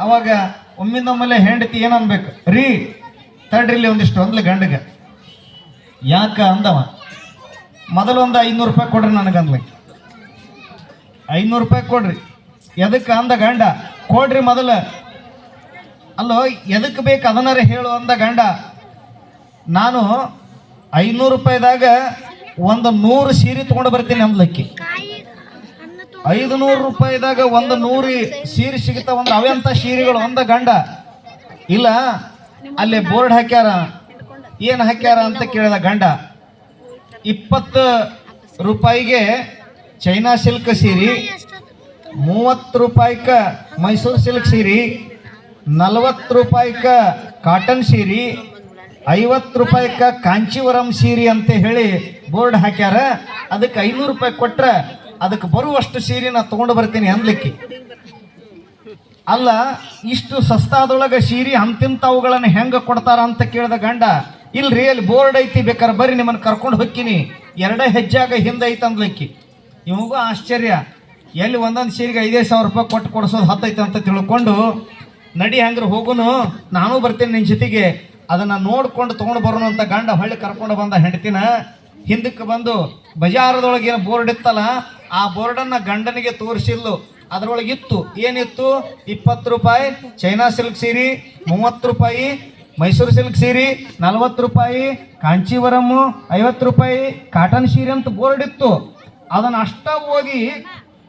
ಅವಾಗ ಒಮ್ಮಿಂದೊಮ್ಮೆಲೆ ಹೆಂಡತಿ ಏನನ್ಬೇಕು? ರೀ ತಡ್ರಿ ಇಲ್ಲಿ ಒಂದಿಷ್ಟು ಒಂದ್ಲಿ ಗಂಡಗ. ಯಾಕ ಅಂದವ? ಮೊದಲು ಒಂದು ಐನೂರು ರೂಪಾಯಿ ಕೊಡ್ರಿ ನನಗಂದ್ಲಕ್ಕೆ ಐನೂರು ರೂಪಾಯಿ ಕೊಡ್ರಿ. ಎದಕ್ಕೆ ಅಂದ ಗಂಡ? ಕೊಡ್ರಿ ಮೊದಲ. ಅಲ್ಲೋ ಎದಕ್ಕೆ ಬೇಕು ಅದನ್ನಾರ ಹೇಳು ಅಂದ ಗಂಡ. ನಾನು ಐನೂರು ರೂಪಾಯಿದಾಗ ಒಂದು ನೂರು ಸೀರೆ ತೊಗೊಂಡು ಬರ್ತೀನಿ ಅಂದ್ಲಕ್ಕಿ. ಐದು ನೂರು ರೂಪಾಯಿದಾಗ ಒಂದು ನೂರಿ ಸೀರೆ ಸಿಗುತ್ತ? ಒಂದು ಅವೆಂತ ಸೀರೆಗಳು? ಒಂದ ಗಂಡ? ಇಲ್ಲ. ಅಲ್ಲಿ ಬೋರ್ಡ್ ಹಾಕ್ಯಾರ. ಏನು ಹಾಕ್ಯಾರ ಅಂತ ಕೇಳಿದ ಗಂಡ. ಇಪ್ಪತ್ತು ರೂಪಾಯಿಗೆ ಚೈನಾ ಸಿಲ್ಕ್ ಸೀರೆ, ಮೂವತ್ತು ರೂಪಾಯಿಕ ಮೈಸೂರು ಸಿಲ್ಕ್ ಸೀರೆ, ನಲವತ್ತು ರೂಪಾಯಿಕ ಕಾಟನ್ ಸೀರೆ, ಐವತ್ತು ರೂಪಾಯಿಕ ಕಾಂಚೀವರಂ ಸೀರೆ ಅಂತ ಹೇಳಿ ಬೋರ್ಡ್ ಹಾಕ್ಯಾರ. ಅದಕ್ಕೆ ಐನೂರು ರೂಪಾಯಿ ಕೊಟ್ರೆ ಅದಕ್ಕೆ ಬರುವಷ್ಟು ಸೀರೆ ನಾ ತೊಗೊಂಡು ಬರ್ತೀನಿ ಅನ್ಲಿಕ್ಕೆ. ಅಲ್ಲ, ಇಷ್ಟು ಸಸ್ತಾದೊಳಗೆ ಸೀರೆ ಅಂತಿಂತವುಗಳನ್ನು ಹೆಂಗೆ ಕೊಡ್ತಾರ ಅಂತ ಕೇಳಿದ ಗಂಡ, ಇಲ್ರಿ, ಅಲ್ಲಿ ಬೋರ್ಡ್ ಐತಿ ಬೇಕಾರೆ ಬರ್ರಿ, ನಿಮ್ಮನ್ನು ಕರ್ಕೊಂಡು ಹೋಗ್ತೀನಿ. ಎರಡೇ ಹೆಜ್ಜಾಗ ಹಿಂದೆ ಐತೆ ಅಂದ್ಲಿಕ್ಕಿ ಇವಾಗೂ ಆಶ್ಚರ್ಯ. ಎಲ್ಲಿ ಒಂದೊಂದು ಸೀರೆಗೆ ಐದೈದು ಸಾವಿರ ರೂಪಾಯಿ ಕೊಟ್ಟು ಕೊಡಿಸೋದು ಹತ್ತೈತೆ ಅಂತ ತಿಳ್ಕೊಂಡು, ನಡಿ ಹಂಗ್ರೆ ಹೋಗುನು, ನಾನು ಬರ್ತೀನಿ ನಿನ್ನ ಜೊತೆಗೆ. ಅದನ್ನು ನೋಡ್ಕೊಂಡು ತೊಗೊಂಡು ಬರೋಣ ಅಂತ ಗಂಡ ಹೊಳ್ಳಿ ಕರ್ಕೊಂಡು ಬಂದ ಹೆಂಡತಿನ ಹಿಂದಕ್ಕೆ ಬಂದು ಬಜಾರದೊಳಗೆ ಏನು ಬೋರ್ಡ್ ಇತ್ತಲ್ಲ ಆ ಬೋರ್ಡನ್ನು ಗಂಡನಿಗೆ ತೋರಿಸಿದ್ಲು ಅದರೊಳಗೆ ಇತ್ತು. ಏನಿತ್ತು? ಇಪ್ಪತ್ತು ರೂಪಾಯಿ ಚೈನಾ ಸಿಲ್ಕ್ ಸೀರೆ, ಮೂವತ್ತು ರೂಪಾಯಿ ಮೈಸೂರು ಸಿಲ್ಕ್ ಸೀರೆ, ನಲ್ವತ್ತು ರೂಪಾಯಿ ಕಾಂಚೀವರಮ್ಮು ಐವತ್ತು ರೂಪಾಯಿ ಕಾಟನ್ ಸೀರೆ ಅಂತ ಬೋರ್ಡ್ ಇತ್ತು. ಅದನ್ನ ಅಷ್ಟ ಓದಿ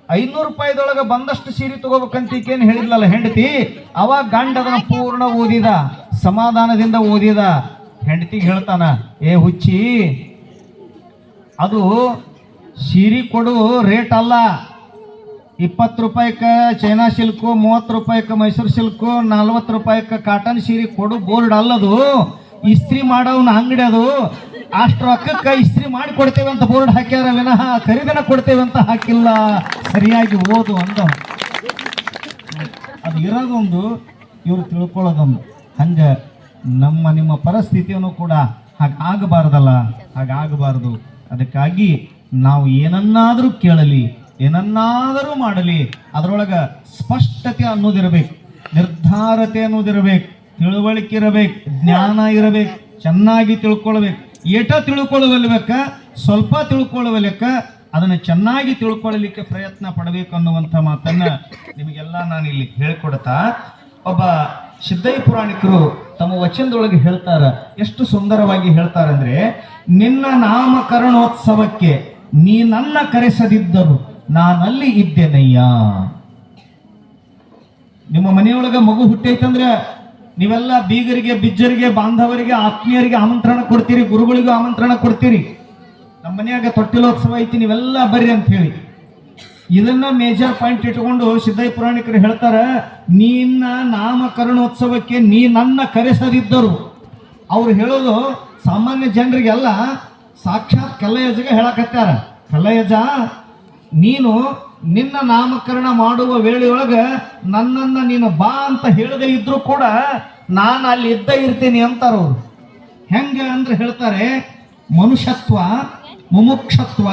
ಐನೂರು ರೂಪಾಯಿದೊಳಗೆ ಬಂದಷ್ಟು ಸೀರೆ ತಗೋಬೇಕಂತ ಈಕೇನು ಹೇಳಿದ್ಲಲ್ಲ ಹೆಂಡತಿ? ಅವಾಗ ಗಂಡ ಅದನ್ನ ಪೂರ್ಣ ಓದಿದ, ಸಮಾಧಾನದಿಂದ ಓದಿದ. ಹೆಂಡತಿಗೆ ಹೇಳ್ತಾನ, ಏ ಹುಚ್ಚಿ, ಅದು ಸೀರೆ ಕೊಡು ರೇಟ್ ಅಲ್ಲ. ಇಪ್ಪತ್ತು ರೂಪಾಯಿಕ ಚೈನಾ ಸಿಲ್ಕು, ಮೂವತ್ತು ರೂಪಾಯಿಕ ಮೈಸೂರು ಸಿಲ್ಕು, ನಲ್ವತ್ತು ರೂಪಾಯಿಕ ಕಾಟನ್ ಸೀರೆ ಕೊಡು, ಬೋರ್ಡ್ ಅಲ್ಲದು. ಇಸ್ತ್ರಿ ಮಾಡೋವನ ಅಂಗಡಿ ಅದು. ಅಷ್ಟು ರೊಕ್ಕಕ್ಕೆ ಇಸ್ತ್ರಿ ಮಾಡಿ ಕೊಡ್ತೇವೆ ಅಂತ ಬೋರ್ಡ್ ಹಾಕ್ಯಾರ, ವಿನಃ ಖರೀದಿನ ಕೊಡ್ತೇವೆ ಅಂತ ಹಾಕಿಲ್ಲ. ಸರಿಯಾಗಿ ಓದು ಅಂದ. ಅದು ಇರೋದೊಂದು, ಇವ್ರು ತಿಳ್ಕೊಳ್ಳೋದೊಂದು. ಹಂಗ ನಮ್ಮ, ನಿಮ್ಮ ಪರಿಸ್ಥಿತಿಯನ್ನು ಕೂಡ ಹಾಗಾಗಬಾರ್ದಲ್ಲ. ಹಾಗಾಗಬಾರ್ದು. ಅದಕ್ಕಾಗಿ ನಾವು ಏನನ್ನಾದರೂ ಕೇಳಲಿ, ಏನನ್ನಾದರೂ ಮಾಡಲಿ, ಅದರೊಳಗೆ ಸ್ಪಷ್ಟತೆ ಅನ್ನೋದಿರಬೇಕು, ನಿರ್ಧಾರತೆ ಅನ್ನೋದಿರಬೇಕು, ತಿಳುವಳಿಕೆ ಇರಬೇಕು, ಜ್ಞಾನ ಇರಬೇಕು, ಚೆನ್ನಾಗಿ ತಿಳ್ಕೊಳ್ಬೇಕು. ಏಟ ತಿಳ್ಕೊಳ್ಳುವಲ್ಬೇಕ ಸ್ವಲ್ಪ ತಿಳ್ಕೊಳ್ಳುವಲ್ಕ ಅದನ್ನು ಚೆನ್ನಾಗಿ ತಿಳ್ಕೊಳ್ಳಲಿಕ್ಕೆ ಪ್ರಯತ್ನ ಪಡಬೇಕು ಅನ್ನುವಂಥ ಮಾತನ್ನ ನಿಮಗೆಲ್ಲ ನಾನು ಇಲ್ಲಿ ಹೇಳ್ಕೊಡ್ತಾ, ಒಬ್ಬ ಸಿದ್ದೈ ಪುರಾಣಿಕರು ತಮ್ಮ ವಚನದೊಳಗೆ ಹೇಳ್ತಾರೆ. ಎಷ್ಟು ಸುಂದರವಾಗಿ ಹೇಳ್ತಾರಂದ್ರೆ, ನಿನ್ನ ನಾಮಕರಣೋತ್ಸವಕ್ಕೆ ನೀ ನನ್ನ ಕರೆಸದಿದ್ದರು ನಾನಲ್ಲಿ ಇದ್ದೇನಯ್ಯ? ನಿಮ್ಮ ಮನೆಯೊಳಗ ಮಗು ಹುಟ್ಟೈತಂದ್ರೆ ನೀವೆಲ್ಲ ಬೀಗರಿಗೆ, ಬಿಜ್ಜರಿಗೆ, ಬಾಂಧವರಿಗೆ, ಆತ್ಮೀಯರಿಗೆ ಆಮಂತ್ರಣ ಕೊಡ್ತೀರಿ, ಗುರುಗಳಿಗೂ ಆಮಂತ್ರಣ ಕೊಡ್ತೀರಿ. ನಮ್ಮ ಮನೆಯಾಗ ತೊಟ್ಟಿಲೋತ್ಸವ ಐತಿ, ನೀವೆಲ್ಲ ಬರ್ರಿ ಅಂತ ಹೇಳಿ. ಇದನ್ನ ಮೇಜರ್ ಪಾಯಿಂಟ್ ಇಟ್ಕೊಂಡು ಸಿದ್ದೈ ಪುರಾಣಿಕರು ಹೇಳ್ತಾರೆ, ನಿನ್ನ ನಾಮಕರಣೋತ್ಸವಕ್ಕೆ ನೀ ನನ್ನ ಕರೆಸದಿದ್ದರು. ಅವ್ರು ಹೇಳೋದು ಸಾಮಾನ್ಯ ಜನರಿಗೆಲ್ಲ ಸಾಕ್ಷಾತ್ ಕಲ್ಲಯಜಗೆ ಹೇಳಕತ್ತಾರ. ಕಲ್ಲಯಜ ನೀನು ನಿನ್ನ ನಾಮಕರಣ ಮಾಡುವ ವೇಳೆಯೊಳಗೆ ನನ್ನನ್ನ ನೀನು ಬಾ ಅಂತ ಹೇಳದೇ ಇದ್ರೂ ಕೂಡ ನಾನು ಅಲ್ಲಿ ಇದ್ದ ಇರ್ತೀನಿ ಅಂತಾರ ಅವರು. ಹೆಂಗೆ ಅಂದ್ರೆ ಹೇಳ್ತಾರೆ, ಮನುಷ್ಯತ್ವ, ಮುಮುಕ್ಷತ್ವ,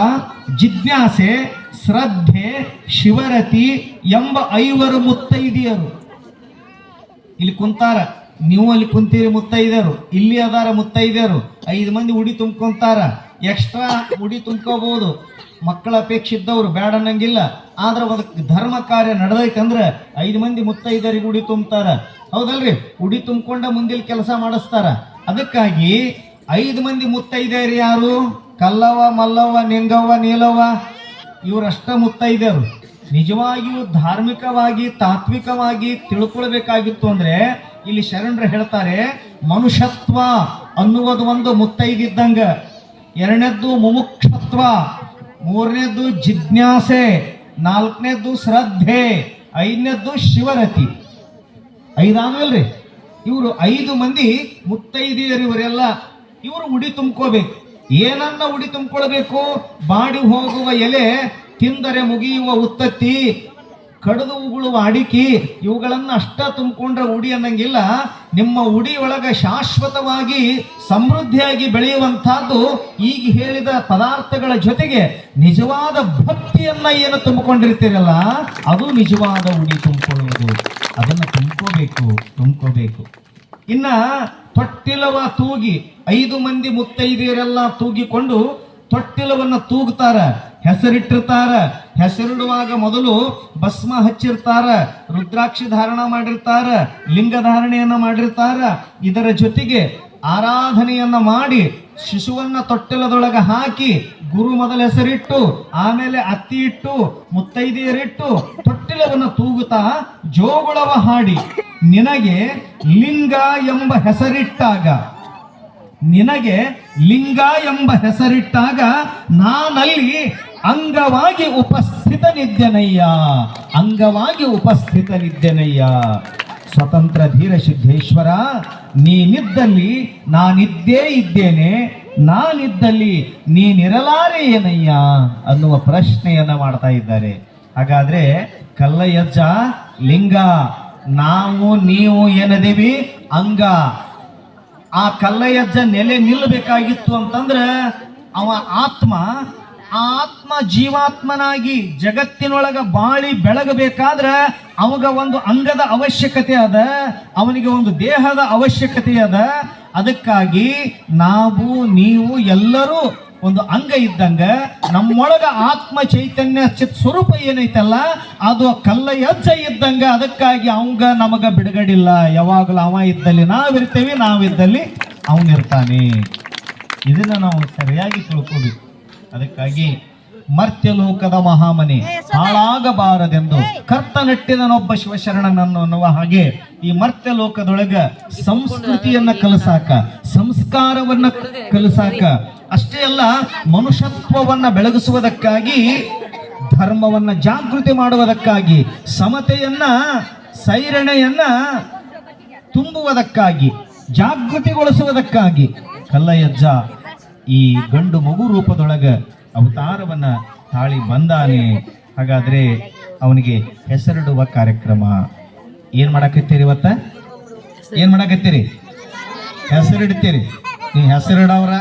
ಜಿಜ್ಞಾಸೆ, ಶ್ರದ್ಧೆ, ಶಿವರತಿ ಎಂಬ ಐವರು ಮುತ್ತೈದಿಯರು. ಇಲ್ಲಿ ಕುಂತಾರ. ನೀವು ಅಲ್ಲಿ ಕುಂತೀರಿ ಮುತ್ತೈದೆಯರು, ಇಲ್ಲಿ ಅದಾರ ಮುತ್ತೈದೆಯರು, ಐದು ಮಂದಿ ಉಡಿ ತುಂಬ್ಕೊಂತಾರ. ಎಕ್ಸ್ಟ್ರಾ ಉಡಿ ತುಂಬ್ಕೋಬಹುದು ಮಕ್ಕಳ ಅಪೇಕ್ಷೆ ಇದ್ದವ್ರು ಬೇಡ ಅನ್ನಂಗಿಲ್ಲ. ಆದ್ರೆ ಅದಕ್ಕೆ ಧರ್ಮ ಕಾರ್ಯ ನಡೆದೈತಂದ್ರೆ ಐದು ಮಂದಿ ಮುತ್ತೈದರಿಗೆ ಉಡಿ ತುಂಬ್ತಾರ. ಹೌದಲ್ರಿ? ಉಡಿ ತುಂಬಿಕೊಂಡ ಮುಂದಿನ ಕೆಲಸ ಮಾಡಿಸ್ತಾರ. ಅದಕ್ಕಾಗಿ ಐದು ಮಂದಿ ಮುತ್ತೈದೆಯರು ಯಾರು? ಕಲ್ಲವ್ವ, ಮಲ್ಲವ್ವ, ನಿಂಗವ್ವ, ನೀಲವ್ವ, ಇವರಷ್ಟ ಮುತ್ತೈದೆಯರು. ನಿಜವಾಗಿಯೂ ಧಾರ್ಮಿಕವಾಗಿ, ತಾತ್ವಿಕವಾಗಿ ತಿಳ್ಕೊಳ್ಬೇಕಾಗಿತ್ತು ಅಂದ್ರೆ ಇಲ್ಲಿ ಶರಣರು ಹೇಳ್ತಾರೆ, ಮನುಷ್ಯತ್ವ ಅನ್ನುವುದು ಒಂದು ಮುತ್ತೈದಿದ್ದಂಗ. ಎರಡನೇದ್ದು ಮುಮುಕ್ಷತ್ವ, ಮೂರನೇದ್ದು ಜಿಜ್ಞಾಸೆ, ನಾಲ್ಕನೇದ್ದು ಶ್ರದ್ಧೆ, ಐದನೇದ್ದು ಶಿವರತಿ. ಐದಾದ್ಮೇಲ್ರಿ, ಇವರು ಐದು ಮಂದಿ ಮುತ್ತೈದೆಯರು ಇವರೆಲ್ಲ, ಇವರು ಉಡಿ ತುಂಬ್ಕೋಬೇಕು. ಏನನ್ನ ಉಡಿ ತುಂಬ್ಕೊಳ್ಬೇಕು? ಬಾಡಿ ಹೋಗುವ ಎಲೆ ತಿಂದರೆ ಮುಗಿಯುವ ಉತ್ತತ್ತಿ ಕಡಿದು ಉಗುಳುವ ಅಡಿಕೆ ಇವುಗಳನ್ನ ಅಷ್ಟ ತುಂಬಿಕೊಂಡ್ರೆ ಉಡಿ ಅನ್ನಂಗಿಲ್ಲ. ನಿಮ್ಮ ಉಡಿ ಒಳಗ ಶಾಶ್ವತವಾಗಿ ಸಮೃದ್ಧಿಯಾಗಿ ಬೆಳೆಯುವಂತಹದ್ದು ಈಗ ಹೇಳಿದ ಪದಾರ್ಥಗಳ ಜೊತೆಗೆ ನಿಜವಾದ ಭಕ್ತಿಯನ್ನ ಏನು ತುಂಬಿಕೊಂಡಿರ್ತೀರಲ್ಲ, ಅದು ನಿಜವಾದ ಉಡಿ ತುಂಬಿಕೊಳ್ಳುವುದು ಅದನ್ನು ತುಂಬ್ಕೋಬೇಕು ತುಂಬ್ಕೋಬೇಕು. ಇನ್ನ ತೊಟ್ಟಿಲವ ತೂಗಿ ಐದು ಮಂದಿ ಮುತ್ತೈದೆಯರೆಲ್ಲ ತೂಗಿಕೊಂಡು ತೊಟ್ಟಿಲವನ್ನ ತೂಗ್ತಾರ ಹೆಸರಿಟ್ಟಿರ್ತಾರ. ಹೆಸರಿಡುವಾಗ ಮೊದಲು ಭಸ್ಮ ಹಚ್ಚಿರ್ತಾರ, ರುದ್ರಾಕ್ಷಿ ಧಾರಣ ಮಾಡಿರ್ತಾರ, ಲಿಂಗ ಧಾರಣೆಯನ್ನ ಮಾಡಿರ್ತಾರ. ಇದರ ಜೊತೆಗೆ ಆರಾಧನೆಯನ್ನ ಮಾಡಿ ಶಿಶುವನ್ನ ತೊಟ್ಟಿಲದೊಳಗೆ ಹಾಕಿ ಗುರು ಮೊದಲ ಹೆಸರಿಟ್ಟು, ಆಮೇಲೆ ಅತ್ತಿ ಇಟ್ಟು, ಮುತ್ತೈದೆಯರಿಟ್ಟು ತೊಟ್ಟಿಲವನ್ನು ತೂಗುತ್ತಾ ಜೋಗುಳವ ಹಾಡಿ, ನಿನಗೆ ಲಿಂಗ ಎಂಬ ಹೆಸರಿಟ್ಟಾಗ ನಿನಗೆ ಲಿಂಗ ಎಂಬ ಹೆಸರಿಟ್ಟಾಗ ನಾನಲ್ಲಿ ಅಂಗವಾಗಿ ಉಪಸ್ಥಿತನಿದ್ದೆನಯ್ಯ? ಅಂಗವಾಗಿ ಉಪಸ್ಥಿತನಿದ್ದೆನಯ್ಯ? ಸ್ವತಂತ್ರ ಧೀರ ಸಿದ್ದೇಶ್ವರ ನೀನಿದ್ದಲ್ಲಿ ನಾನಿದ್ದೇ ಇದ್ದೇನೆ, ನಾನಿದ್ದಲ್ಲಿ ನೀನಿರಲಾರೆ ಏನಯ್ಯ? ಅನ್ನುವ ಪ್ರಶ್ನೆಯನ್ನ ಮಾಡ್ತಾ ಇದ್ದಾರೆ. ಹಾಗಾದ್ರೆ ಕಲ್ಲಯ್ಯಜ್ಜ, ಲಿಂಗ, ನಾವು, ನೀವು ಏನದೇವಿ? ಅಂಗ. ಆ ಕಲ್ಲಯ್ಯಜ್ಜ ನೆಲೆ ನಿಲ್ಲಬೇಕಾಗಿತ್ತು ಅಂತಂದ್ರೆ ಅವ ಆತ್ಮ ಆತ್ಮ ಜೀವಾತ್ಮನಾಗಿ ಜಗತ್ತಿನೊಳಗ ಬಾಳಿ ಬೆಳಗಬೇಕಾದ್ರ ಅವಾಗ ಒಂದು ಅಂಗದ ಅವಶ್ಯಕತೆ ಅದ, ಅವನಿಗೆ ಒಂದು ದೇಹದ ಅವಶ್ಯಕತೆ ಅದ. ಅದಕ್ಕಾಗಿ ನಾವು, ನೀವು ಎಲ್ಲರೂ ಒಂದು ಅಂಗ ಇದ್ದಂಗ ನಮ್ಮೊಳಗ ಆತ್ಮ ಚೈತನ್ಯ ಚಿತ್ ಸ್ವರೂಪ ಏನೈತಲ್ಲ, ಅದು ಕಲ್ಲಯ್ಯಜ್ಜ ಇದ್ದಂಗ ಅದಕ್ಕಾಗಿ ಅವಂಗ ನಮಗ ಬಿಡುಗಡಿಲ್ಲ. ಯಾವಾಗಲೂ ಅವ ಇದ್ದಲ್ಲಿ ನಾವಿರ್ತೇವೆ, ನಾವಿದ್ದಲ್ಲಿ ಅವನಿರ್ತಾನೆ. ಇದನ್ನ ನಾವು ಸರಿಯಾಗಿ ತಿಳ್ಕೋಬೇಕು. ಅದಕ್ಕಾಗಿ ಮರ್ತ್ಯಲೋಕದ ಮಹಾಮನೆ. ಹಾಳಾಗಬಾರದೆಂದು ಕರ್ತ ನೆಟ್ಟಿದನೊಬ್ಬ ಶಿವಶರಣನನ್ನು ಅನ್ನುವ ಹಾಗೆ ಈ ಮರ್ತ್ಯಲೋಕದೊಳಗ ಸಂಸ್ಕೃತಿಯನ್ನ ಕಲಸಾಕ ಸಂಸ್ಕಾರವನ್ನ ಕಲಸಾಕ ಅಷ್ಟೇ ಅಲ್ಲ ಮನುಷ್ಯತ್ವವನ್ನ ಬೆಳಗಿಸುವುದಕ್ಕಾಗಿ ಧರ್ಮವನ್ನ ಜಾಗೃತಿ ಮಾಡುವುದಕ್ಕಾಗಿ ಸಮತೆಯನ್ನ ಸೈರಣೆಯನ್ನ ತುಂಬುವುದಕ್ಕಾಗಿ ಜಾಗೃತಿಗೊಳಿಸುವುದಕ್ಕಾಗಿ ಕಲ್ಲಯ್ಯಜ್ಜ ಈ ಗಂಡು ಮಗು ರೂಪದೊಳಗ ಅವತಾರವನ್ನ ತಾಳಿ ಬಂದಾನೆ. ಹಾಗಾದ್ರೆ ಅವನಿಗೆ ಹೆಸರಿಡುವ ಕಾರ್ಯಕ್ರಮ. ಏನ್ ಮಾಡಕತ್ತೀರಿ ಇವತ್ತ? ಏನ್ ಮಾಡಕತ್ತೀರಿ? ಹೆಸರಿಡ್ತೀರಿ. ನೀವು ಹೆಸರಿಡವ್ರ.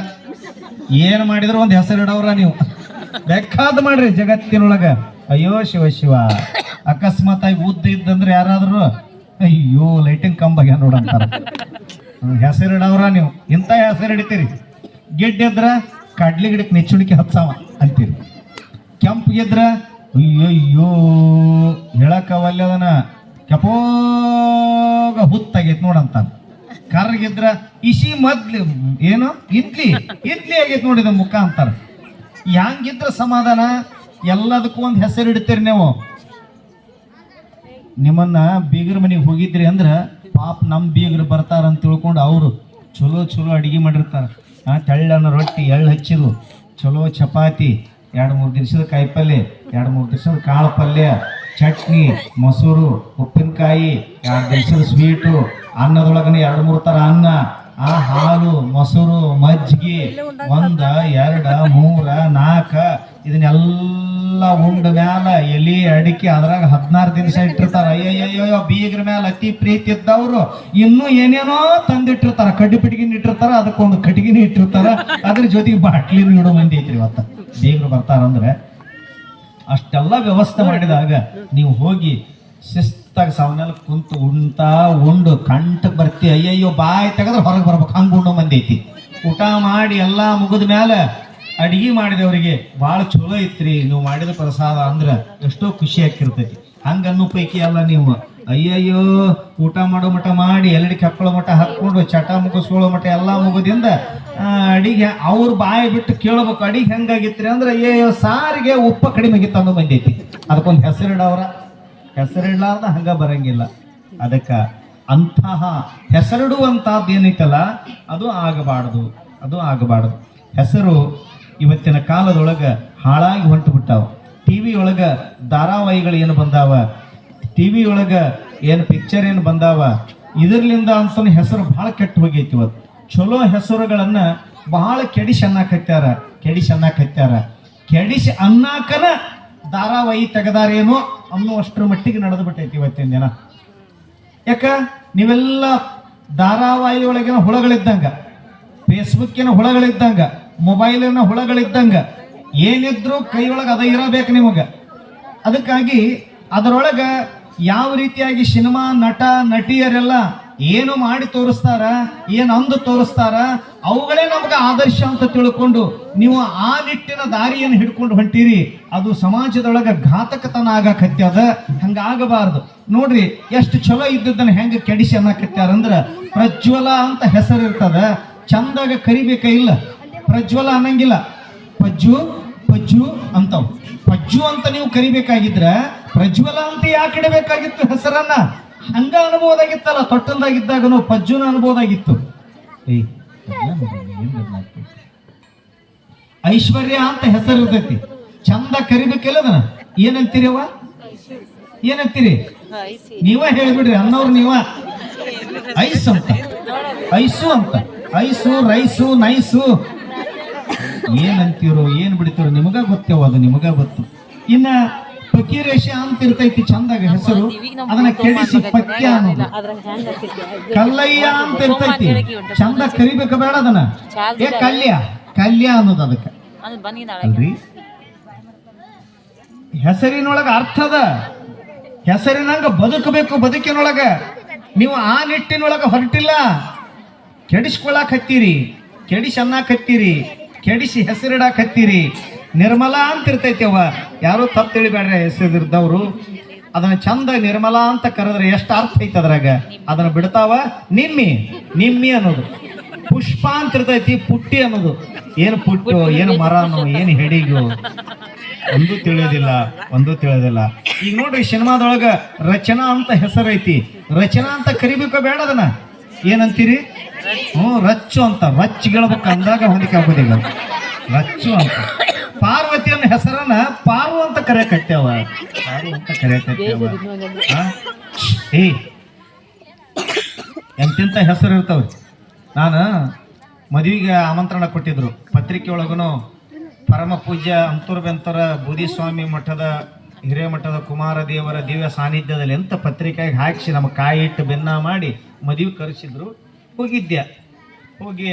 ಏನು ಮಾಡಿದ್ರು ಒಂದು ಹೆಸರಿಡವ್ರ ನೀವು. ಬೇಕಾದ ಮಾಡ್ರಿ ಜಗತ್ತಿನೊಳಗ. ಅಯ್ಯೋ ಶಿವ ಶಿವ. ಅಕಸ್ಮಾತ್ ಆಗಿ ಉದ್ದ ಇದ್ದಂದ್ರೆ ಯಾರಾದ್ರು? ಅಯ್ಯೋ ಲೈಟಿಂಗ್ ಕಂಬಗೆ ನೋಡಂತಾರ ಹೆಸರಿಡವ್ರ ನೀವು. ಇಂಥ ಹೆಸರು ಹಿಡಿತೀರಿ ಗಿಡ್ಡಿದ್ರ? ಕಡ್ಲಿ ಗಿಡಕ್ಕೆ ನೆಚ್ಚುಣಿಕೆ ಹತ್ಸಾವ ಅಂತೀರಿ. ಕೆಂಪಗಿದ್ರ ಅಯ್ಯಯ್ಯೋ ಹೇಳಕ್ಕವಲ್ಲದನ ಕೆಪೋಗ ಹುತ್ತಾಗೈತೆ ನೋಡಂತ ಕರ್ಗಿದ್ರ ಇಸಿ ಮದ್ಲಿ, ಏನು? ಇಡ್ಲಿ ಇಡ್ಲಿ ಆಗೈತ್ ನೋಡಿದ ಮುಖ ಅಂತಾರ. ಹ್ಯಾಂಗಿದ್ರ ಸಮಾಧಾನ? ಎಲ್ಲದಕ್ಕೂ ಒಂದು ಹೆಸರು ಇಡ್ತೀರಿ ನೀವು. ನಿಮ್ಮನ್ನ ಬೀಗರ ಮನೆಗೆ ಹೋಗಿದ್ರಿ ಅಂದ್ರ ಪಾಪ ನಮ್ಮ ಬೀಗರು ಬರ್ತಾರಂತ ತಿಳ್ಕೊಂಡು ಅವರು ಚಲೋ ಚಲೋ ಅಡಿಗೆ ಮಾಡಿರ್ತಾರ. ಆ ತೆಳ್ಳನ ರೊಟ್ಟಿ ಎಳ್ಳು ಹಚ್ಚಿದು ಚಲೋ ಚಪಾತಿ, ಎರಡು ಮೂರು ದಿವಸದ ಕಾಯಿಪಲ್ಯ ಎರಡು ಮೂರು ದಿವಸದ ಕಾಳು ಪಲ್ಯ, ಚಟ್ನಿ, ಮೊಸರು, ಉಪ್ಪಿನಕಾಯಿ, ಎರಡು ದಿವಸದ ಸ್ವೀಟು, ಅನ್ನದೊಳಗನೆ ಎರಡು ಮೂರು ಥರ ಅನ್ನ ಆ ಹಾಲು ಮೊಸರು ಮಜ್ಜಿಗೆ ಒಂದ ಎರಡ ಮೂರ ನಾಲ್ಕ ಇದನ್ನೆಲ್ಲ ಉಂಡ ಮ್ಯಾಲ ಎಲಿ ಅಡಿಕೆ ಅದ್ರಾಗ ಹದಿನಾರು ದಿವಸ ಇಟ್ಟಿರ್ತಾರ. ಅಯ್ಯಯ್ಯೋ ಬೀಗ್ರ ಮ್ಯಾಲ ಅತಿ ಪ್ರೀತಿ ಇದ್ದವ್ರು ಇನ್ನೂ ಏನೇನೋ ತಂದಿಟ್ಟಿರ್ತಾರ. ಕಡ್ಡಿ ಪಿಟಿಗಿನ ಇಟ್ಟಿರ್ತಾರ ಅದಕ್ಕೊಂದು ಕಟ್ಟಿಗಿನ ಇಟ್ಟಿರ್ತಾರ. ಅದ್ರ ಜೊತೆಗೆ ಬಾಟ್ಲಿನೂ ಇಡೋ ಮಂದಿ ಐತ್ರಿ ಇವತ್ತ. ಬೀಗ್ರು ಬರ್ತಾರಂದ್ರೆ ಅಷ್ಟೆಲ್ಲ ವ್ಯವಸ್ಥೆ ಮಾಡಿದಾಗ ನೀವು ಹೋಗಿ ಶಿಸ್ತಾಗಿ ಸಾವನ್ನೆಲ್ಲ ಕುಂತು ಉಣ್ತಾ ಉಂಡು. ಕಂಠಕ್ಕೆ ಬರ್ತಿ, ಅಯ್ಯಯ್ಯೋ, ಬಾಯಿ ತೆಗೆದ್ರೆ ಹೊರಗೆ ಬರ್ಬೇಕು. ಹಂಗೆ ಉಂಡು ಮಂದಿ ಊಟ ಮಾಡಿ ಎಲ್ಲ ಮುಗಿದ ಮೇಲೆ ಅಡಿಗೆ ಮಾಡಿದವರಿಗೆ ಭಾಳ ಚಲೋ ಐತ್ರಿ. ನೀವು ಮಾಡಿದ ಪ್ರಸಾದ ಅಂದ್ರೆ ಎಷ್ಟೋ ಖುಷಿ ಆಕಿರ್ತೈತಿ ಹಂಗ ಪೈಕಿ ಅಲ್ಲ ನೀವು. ಅಯ್ಯಯ್ಯೋ, ಊಟ ಮಾಡೋ ಮಟ ಮಾಡಿ ಎಲ್ಲಡಿ ಹಾಕೊಳ್ಳೋ ಮಟ ಹಾಕ್ಕೊಂಡು ಚಟ ಮುಗಿಸ್ಕೊಳ್ಳೋ ಮಟ ಎಲ್ಲ ಮುಗಿದಿಂದ ಅಡಿಗೆ ಅವ್ರ ಬಾಯಿ ಬಿಟ್ಟು ಕೇಳ್ಬೇಕು, ಅಡಿಗೆ ಹೆಂಗಾಗಿತ್ರಿ ಅಂದ್ರೆ, ಅಯ್ಯಯ್ಯೋ, ಸಾರಿಗೆ ಉಪ್ಪ ಕಡಿಮೆ ಆಗಿತ್ತು ಅನ್ನೋ ಬಂದೈತಿ ಅದಕ್ಕೊಂದು ಹೆಸರಿಡವ್ರ. ಹೆಸರಿಡಲಾರ್ದ ಹಂಗ ಬರಂಗಿಲ್ಲ. ಅದಕ್ಕ ಅಂತಹ ಹೆಸರಿಡುವಂತಹದ್ದು ಏನೈತಲ್ಲ ಅದು ಆಗಬಾರದು ಅದು ಆಗಬಾರದು. ಹೆಸರು ಇವತ್ತಿನ ಕಾಲದೊಳಗೆ ಹಾಳಾಗಿ ಹೊಂಟು ಬಿಟ್ಟಾವ ಟಿ ವಿ ಒಳಗ ಧಾರಾವಾಹಿಗಳು ಏನು ಬಂದಾವ? ಟಿ ವಿ ಒಳಗ ಏನು ಪಿಕ್ಚರ್ ಏನು ಬಂದಾವ? ಇದರ್ಲಿಂದ ಅಂತ ಹೆಸರು ಬಹಳ ಕೆಟ್ಟು ಹೋಗೈತಿ ಇವತ್ತು ಚಲೋ ಹೆಸರುಗಳನ್ನ ಬಹಳ ಕೆಡಿಶ್ ಅನ್ನಾಕತ್ಯಾರ ಹತ್ಯಾರ ಕೆಡಿಸಿ ಅನ್ನಕ್ ಹತ್ಯಾರ ಕೆಡಿಸಿ ಅನ್ನಾಕನ ಧಾರಾವಾಹಿ ತೆಗದಾರೇನೋ ಅನ್ನುವಷ್ಟರ ಮಟ್ಟಿಗೆ ನಡೆದು ಬಿಟ್ಟೈತಿ ಇವತ್ತಿನ ದಿನ. ಯಾಕ? ನೀವೆಲ್ಲ ಧಾರಾವಾಹಿ ಒಳಗಿನ ಹುಳಗಳಿದ್ದಂಗ ಫೇಸ್ಬುಕ್ಕಿನ ಹುಳಗಳಿದ್ದಂಗ ಮೊಬೈಲಿನ ಹುಳಗಳಿದ್ದಂಗ, ಏನಿದ್ರು ಕೈ ಒಳಗೆ ಅದ ಇರಬೇಕು ನಿಮಗೆ. ಅದಕ್ಕಾಗಿ ಅದರೊಳಗೆ ಯಾವ ರೀತಿಯಾಗಿ ಸಿನಿಮಾ ನಟ, ನಟಿಯರೆಲ್ಲ ಏನು ಮಾಡಿ ತೋರಿಸ್ತಾರ? ಏನು ಅಂದು ತೋರಿಸ್ತಾರ? ಅವುಗಳೇ ನಮ್ಗೆ ಆದರ್ಶ ಅಂತ ತಿಳ್ಕೊಂಡು ನೀವು ಆ ನಿಟ್ಟಿನ ದಾರಿಯನ್ನು ಹಿಡ್ಕೊಂಡು ಹೊಂಟೀರಿ. ಅದು ಸಮಾಜದೊಳಗೆ ಘಾತಕತನ ಆಗಕತ್ಯದ ಹಂಗಾಗಬಾರದು. ನೋಡ್ರಿ, ಎಷ್ಟು ಚಲೋ ಇದ್ದದನ್ನ ಹೆಂಗೆ ಕೆಡಿಸಿ ಅನ್ನಕತ್ಯಾರಂದ್ರ ಪ್ರಜ್ವಲ ಅಂತ ಹೆಸರು ಇರ್ತದ. ಚಂದಾಗ ಕರಿಬೇಕ ಇಲ್ಲ? ಪ್ರಜ್ವಲ ಅನ್ನಂಗಿಲ್ಲ. ಪಜ್ಜು ಪಜ್ಜು ಅಂತವ್. ಪಜ್ಜು ಅಂತ ನೀವು ಕರಿಬೇಕಾಗಿದ್ರ ಪ್ರಜ್ವಲ ಅಂತ ಯಾಕೆ ಇಡಬೇಕಾಗಿತ್ತು ಹೆಸರನ್ನ? ಹಂಗ ಅನ್ಬೋದಾಗಿತ್ತಲ್ಲ, ತೊಟ್ಟಲ್ದಾಗಿದ್ದಾಗನು ಪಜ್ಜುನ ಅನ್ಬೋದಾಗಿತ್ತು? ಐಶ್ವರ್ಯ ಅಂತ ಹೆಸರು ಇರ್ತೈತಿ ಚಂದ ಏನಂತೀರಿ ಅವ ಏನಂತೀರಿ? ನೀವ ಹೇಳ್ಬಿಡ್ರಿ, ಅನ್ನೋರು ನೀವ. ಐಸ್ ಅಂತ. ಐಸು ಅಂತ. Ice, rice, nice. ಏನಂತೀರೋ, ಏನ್ ಬಿಡ್ತೀರೋ ನಿಮಗ ಗೊತ್ತೇವ ಅದು ನಿಮಗ ಗೊತ್ತು. ಇನ್ನ ಫಕೀರೇಶ ಅಂತ ಇರ್ತೈತಿ ಚಂದಾಗ ಹೆಸರು. ಅದನ್ನ ಕೆಡಿಸಿ ಪಕ್ಯ ಅನ್ನೋದು. ಕಲ್ಲಯ್ಯ ಅಂತ ಇರ್ತೈತಿ ಚಂದ ಕರಿಬೇಕು ಬೇಡ ಅದನ್ನ. ಏ ಕಲ್ಯ ಕಲ್ಯ ಅನ್ನೋದು ಅದಕ್ಕೆ. ಅಲ್ರಿ? ಹೆಸರಿನೊಳಗ ಅರ್ಥದ ಹೆಸರಿನಂಗ ಬದುಕಬೇಕು ಬದುಕಿನೊಳಗ. ನೀವು ಆ ನಿಟ್ಟಿನೊಳಗ ಹೊರಟಿಲ್ಲ. ಕೆಡಿಸ್ಕೊಳಕ್ ಹತ್ತೀರಿ ಕೆಡಿಸಿ ಅನ್ನಕ್ ಹತ್ತೀರಿ ಕೆಡಿಸಿ ಹೆಸರಿಡಾಕ್ ಹತ್ತೀರಿ ನಿರ್ಮಲಾ ಅಂತ ಇರ್ತೈತಿ ಅವ. ಯಾರು ತಪ್ಪು ತಿಳಿಬೇಡ್ರಿ ಹೆಸರಿದ್ದವ್ರು. ಅದನ್ನ ಚಂದ ನಿರ್ಮಲಾ ಅಂತ ಕರೆದ್ರೆ ಎಷ್ಟು ಅರ್ಥ ಐತೆ ಅದ್ರಾಗ? ಅದನ್ನ ಬಿಡ್ತಾವ? ನಿಮ್ಮಿ. ನಿಮ್ಮಿ ಅನ್ನೋದು. ಪುಷ್ಪ ಅಂತ ಇರ್ತೈತಿ, ಪುಟ್ಟಿ ಅನ್ನೋದು. ಏನು ಪುಟ್ಟು, ಏನು ಮರನೋ, ಏನು ಹೆಡಿಗು. ಒಂದು ತಿಳಿಯೋದಿಲ್ಲ ಒಂದು ತಿಳಿಯೋದಿಲ್ಲ ಈಗ ನೋಡ್ರಿ ಸಿನಿಮಾದೊಳಗ ರಚನಾ ಅಂತ ಹೆಸರೈತಿ ರಚನಾ ಅಂತ ಕರಿಬೇಕ ಬೇಡ ಅದನ್ನ? ಏನಂತೀರಿ? ಹ್ಞೂ ರಚ್ಚು ಅಂತ. ರಚ್ಚು ಗೆಳ್ಬೇಕು ಅಂದಾಗ ಹೊಂದಿಕೆ ಆಗೋದಿಲ್ಲ ರಚ್ಚು ಅಂತ. ಪಾರ್ವತಿಯನ್ನ ಹೆಸರನ್ನ ಪಾರು ಅಂತ ಕರೆ ಕಟ್ಟೆವ ಅಂತ ಕರೆ ಆ? ಏ ಎಂತೆಂತ ಹೆಸರು ಇರ್ತಾವ ನಾನು ಮದುವೆಗೆ ಆಮಂತ್ರಣ ಕೊಟ್ಟಿದ್ರು. ಪತ್ರಿಕೆ ಒಳಗೂ ಪರಮ ಪೂಜ್ಯ ಅಂತೂರ್ ಬೆಂತರ ಬೂದಿಸ್ವಾಮಿ ಮಠದ ಹಿರೇಮಠದ ಕುಮಾರ ದೇವರ ದಿವ್ಯ ಸಾನ್ನಿಧ್ಯದಲ್ಲಿ ಎಂತ ಪತ್ರಿಕೆಗೆ ಹಾಕಿಸಿ ನಮ್ಮ ಕಾಯಿ ಇಟ್ಟು ಬೆನ್ನ ಮಾಡಿ ಮದುವೆ ಕರೆಸಿದ್ರು. ಹೋಗಿದ್ದೆ ಹೋಗಿ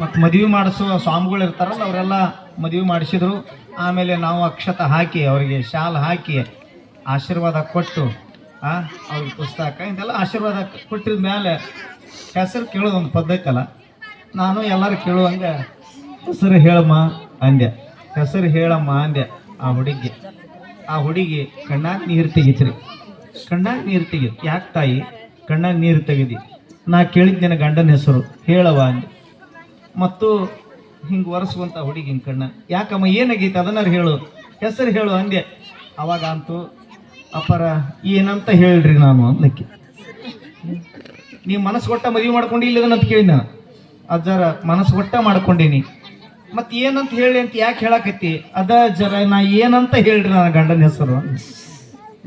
ಮತ್ತು ಮದುವೆ ಮಾಡಿಸುವ ಸ್ವಾಮಿಗಳು ಇರ್ತಾರಲ್ಲ, ಅವರೆಲ್ಲ ಮದುವೆ ಮಾಡಿಸಿದ್ರು. ಆಮೇಲೆ ನಾವು ಅಕ್ಷತ ಹಾಕಿ, ಅವರಿಗೆ ಶಾಲ್ ಹಾಕಿ, ಆಶೀರ್ವಾದ ಕೊಟ್ಟು, ಆ, ಅವ್ರಿಗೆ ಪುಸ್ತಕ, ಇಂತೆಲ್ಲ ಆಶೀರ್ವಾದ ಕೊಟ್ಟಿದ ಮೇಲೆ ಹೆಸರು ಕೇಳೋದು ಒಂದು ಪದ್ಧತಿ ನಾನು ಎಲ್ಲರೂ ಕೇಳುವಂಗೆ, ಹೆಸರು ಹೇಳಮ್ಮ ಅಂದೆ. ಹೆಸರು ಹೇಳಮ್ಮ ಅಂದೆ ಆ ಹುಡುಗಿ. ಆ ಹುಡುಗಿ ಕಣ್ಣಾಗ ನೀರು ತೆಗಿತ್ರಿ. ಕಣ್ಣಾಗ ನೀರು ತೆಗಿ ಯಾಕೆ ತಾಯಿ? ಕಣ್ಣಾಗ ನೀರು ತೆಗೆದಿ. ನಾ ಕೇಳಿದ್ದೆ ನನ್ನ ಗಂಡನ ಹೆಸರು ಹೇಳವ ಅಂದೆ. ಮತ್ತು ಹಿಂಗೆ ಒರೆಸುವಂತ ಹುಡುಗಿ ಹಿಂಗೆ ಕಣ್ಣ. ಯಾಕಮ್ಮ, ಏನಾಗೈತೆ? ಅದನ್ನಾರು ಹೇಳು. ಹೆಸರು ಹೇಳು ಅಂದೆ ಅವಾಗ ಅಂತೂ, ಅಪ್ಪರ, ಏನಂತ ಹೇಳ್ರಿ ನಾನು ಅಂದಕ್ಕೆ ನೀವು ಮನಸ್ಸು ಕೊಟ್ಟ ಮದುವೆ ಮಾಡ್ಕೊಂಡು ಇಲ್ಲದನ್ನಂತ ಕೇಳಿ ನಾನು. ಅಜ್ಜರ, ಮನಸ್ಸು ಕೊಟ್ಟ ಮಾಡ್ಕೊಂಡೀನಿ. ಮತ್ತೆ ಏನಂತ ಹೇಳಿ ಅಂತ ಯಾಕೆ ಹೇಳಕತ್ತಿ? ಅದ ಜರ ನಾ ಏನಂತ ಹೇಳ್ರಿ ನನ್ನ ಗಂಡನ ಹೆಸರು?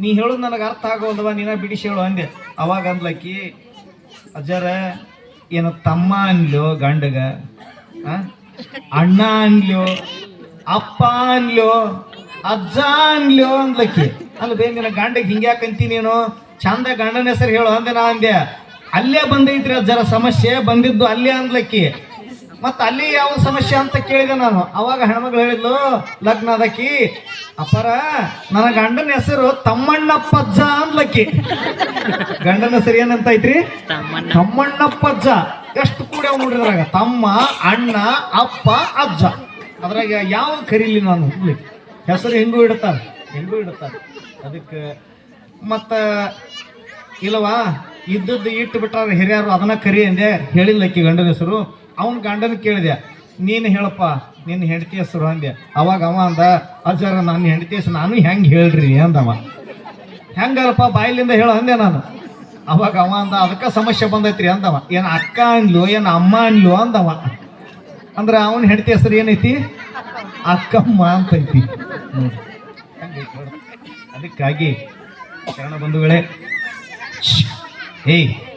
ನೀ ಹೇಳೋದು ನನಗೆ ಅರ್ಥ ಆಗೋದವ ನೀನ ಬಿಡಿಸಿ ಹೇಳು ಅಂದೆ. ಅವಾಗ ಅಂದ್ಲಕ್ಕಿ, ಅಜ್ಜರ, ಏನು ತಮ್ಮ ಅನ್ಲೋ ಗಂಡಗ? ಅಣ್ಣ ಅನ್ಲೋ ಅಪ್ಪ ಅನ್ಲೋ ಅಜ್ಜ ಅನ್ಲೋ ಅಂದ್ಲಕ್ಕಿ. ಅಲ್ಲ ಬೇ ನಿನ್ನ ಗಂಡಗೆ ಹಿಂಗ್ಯಾಕಂತಿ ನೀನು? ಚಂದ ಗಂಡನ ಹೆಸರು ಹೇಳು ಅಂದೆ ನಾ ಅಂದೆ. ಅಲ್ಲೇ ಬಂದೈತ್ರಿ ಅಜ್ಜರ ಸಮಸ್ಯೆ ಬಂದಿದ್ದು ಅಲ್ಲೇ ಅಂದ್ಲಕ್ಕಿ. ಮತ್ತೆ ಅಲ್ಲಿ ಯಾವ ಸಮಸ್ಯೆ ಅಂತ ಕೇಳಿದೆ ನಾನು. ಅವಾಗ ಹೆಣ್ಮಗಳು ಹೇಳಿದ್ಲು ಲಗ್ನ ಅದಕ್ಕಿ. ಅಪ್ಪರ ನನ್ನ ಗಂಡನ ಹೆಸರು ತಮ್ಮಣ್ಣಪ್ಪಜ್ಜ ಅಂದ್ಲಕ್ಕಿ. ಗಂಡನ ಹೆಸರು ಏನಂತ ಐತ್ರಿ ತಮ್ಮಣ್ಣಪ್ಪಜ್ಜ ಎಷ್ಟು ಕೂಡ ನೋಡಿದ್ರಾಗ, ತಮ್ಮ, ಅಣ್ಣ, ಅಪ್ಪ, ಅಜ್ಜ. ಅದ್ರಾಗ ಯಾವ ಕರೀಲಿ ನಾನು ಹುಡ್ಲಿ ಹೆಸರು ಹೆಂಗೂ ಇಡ್ತಾರೆ. ಹೆಂಗೂ ಇಡ್ತಾರೆ. ಅದಕ್ಕೆ ಮತ್ತ ಇಲ್ಲವಾ, ಇದ್ದದ್ದು ಇಟ್ಟು ಬಿಟ್ಟಾರ ಹಿರಿಯರು, ಅದನ್ನ ಕರಿ ಅಂದೆ. ಹೇಳಿಲ್ಲ ಅಕ್ಕಿ ಗಂಡನ ಹೆಸರು. ಅವನ ಗಂಡನ ಕೇಳಿದೆ, ನೀನು ಹೇಳಪ್ಪ, ನಿನ್ನ ಹೆಂಡತಿ ಹೆಸರು ಅಂದೆ. ಅವಾಗ ಅವ ಅಂದ, ಅಜ್ಜರ, ನನ್ನ ಹೆಂಡತಿ ಹೆಸರು ನಾನು ಹೆಂಗೆ ಹೇಳ್ರಿ ಅಂದವ. ಹೆಂಗಲ್ಲಪ್ಪ, ಬಾಯಿಲಿಂದ ಹೇಳ ಅಂದೆ ನಾನು. ಅವಾಗ ಅವ ಅಂದ, ಅದಕ್ಕೆ ಸಮಸ್ಯೆ ಬಂದೈತ್ರಿ ಅಂದವ. ಏನ್ ಅಕ್ಕ ಅನ್ಲು, ಏನ್ ಅಮ್ಮ ಅನ್ಲು ಅಂದವ. ಅಂದ್ರೆ ಅವನ ಹೆಂಡತಿ ಹೆಸರು ಏನೈತಿ? ಅಕ್ಕಮ್ಮ ಅಂತೈತಿ. ಅದಕ್ಕಾಗಿ ಶರಣ ಬಂಧುಗಳೇ ಏಯ್